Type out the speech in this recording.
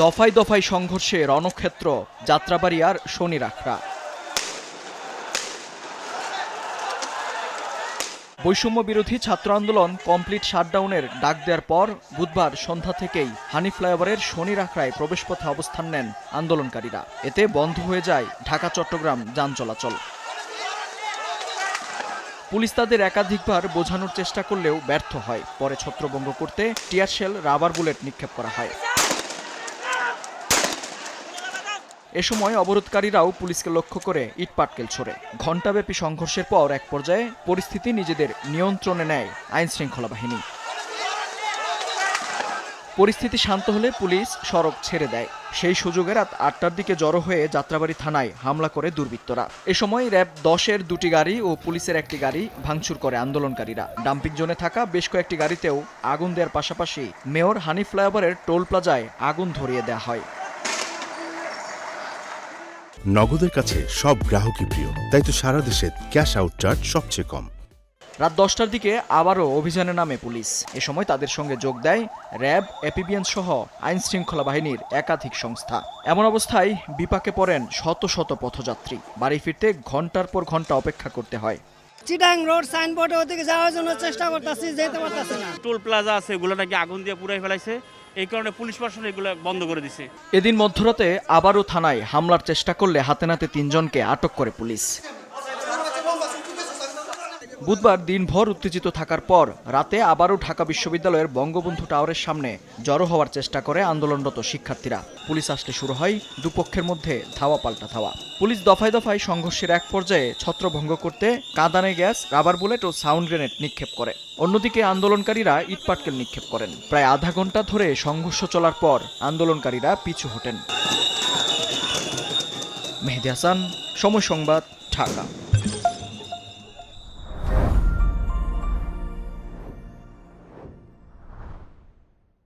দফায় দফায় সংঘর্ষে রণক্ষেত্র যাত্রাবাড়ি আর শনি রাখরা বৈষম্য বিরোধী ছাত্র আন্দোলন কমপ্লিট শাটডাউনের ডাক দেওয়ার পর বুধবার সন্ধ্যা থেকেই হানি ফ্লাইওভারের শনি রাখরায় প্রবেশপথে অবস্থান নেন আন্দোলনকারীরা। এতে বন্ধ হয়ে যায় ঢাকা, চট্টগ্রাম যান চলাচল। পুলিশ তাদের একাধিকবার বোঝানোর চেষ্টা করলেও ব্যর্থ হয়। পরে ছত্রভঙ্গ করতে টিয়ারশেল রাবার বুলেট নিক্ষেপ করা হয়। এ সময় অবরোধকারীরাও পুলিশকে লক্ষ্য করে ইটপাটকেল ছোড়ে। ঘণ্টাব্যাপী সংঘর্ষের পর এক পর্যায়ে পরিস্থিতি নিজেদের নিয়ন্ত্রণে নেয় আইন শৃঙ্খলা বাহিনী। পরিস্থিতি শান্ত হলে পুলিশ সড়ক ছেড়ে দেয়। সেই সুযোগে রাত আটটার দিকে জড়ো হয়ে যাত্রাবাড়ি থানায় হামলা করে দুর্বৃত্তরা। এ সময় র্যাব দশের দুটি গাড়ি ও পুলিশের একটি গাড়ি ভাঙচুর করে আন্দোলনকারীরা। ডাম্পিং জোনে থাকা বেশ কয়েকটি গাড়িতেও আগুন দেওয়ার পাশাপাশি মেয়র হানি ফ্লাইওভারের টোল প্লাজায় আগুন ধরিয়ে দেওয়া হয়। নগদের কাছে সব গ্রাহকই প্রিয়। তাই তো সারা দেশে ক্যাশ আউট চার্জ সবচেয়ে কম। রাত দশটার দিকে আবারও অভিযানে নামে পুলিশ। এ সময় তাদের সঙ্গে যোগ দেয় র্যাব এপিবিএন সহ আইন শৃঙ্খলা বাহিনীর একাধিক সংস্থা। এমন অবস্থায় বিপাকে পড়েন শত শত পথযাত্রী। বাড়ি ফিরতে ঘণ্টার পর ঘণ্টা অপেক্ষা করতে হয়। চিটাং রোড সাইনবোর্ডে ওদিকে যাওয়ার জন্য চেষ্টা করতেছি যেতে পারতেছি না। টোল প্লাজা আছে এগুলো নাকি আগুন দিয়ে পুরাই ফেলাইছে। এই কারণে পুলিশ প্রশাসন এগুলো বন্ধ করে দিছে। এদিন মধ্যরাতে আবারও থানায় হামলার চেষ্টা করলে হাতে নাতে তিনজনকে আটক করে পুলিশ। বুধবার দিনভর উত্তেজিত থাকার পর রাতে আবারও ঢাকা বিশ্ববিদ্যালয়ের বঙ্গবন্ধু টাওয়ারের সামনে জড়ো হওয়ার চেষ্টা করে আন্দোলনরত শিক্ষার্থীরা। পুলিশ আসলে শুরু হয় দুপক্ষের মধ্যে ধাওয়া পাল্টা ধাওয়া। পুলিশ দফায় দফায় সংঘর্ষের এক পর্যায়ে ছত্রভঙ্গ করতে কাঁদানে গ্যাস, রাবার বুলেট ও সাউন্ড গ্রেনেড নিক্ষেপ করে। অন্যদিকে আন্দোলনকারীরা ইটপাটকেল নিক্ষেপ করেন। প্রায় আধা ঘণ্টা ধরে সংঘর্ষ চলার পর আন্দোলনকারীরা পিছু হটেন। মেহেদি হাসান, সময় সংবাদ, ঢাকা।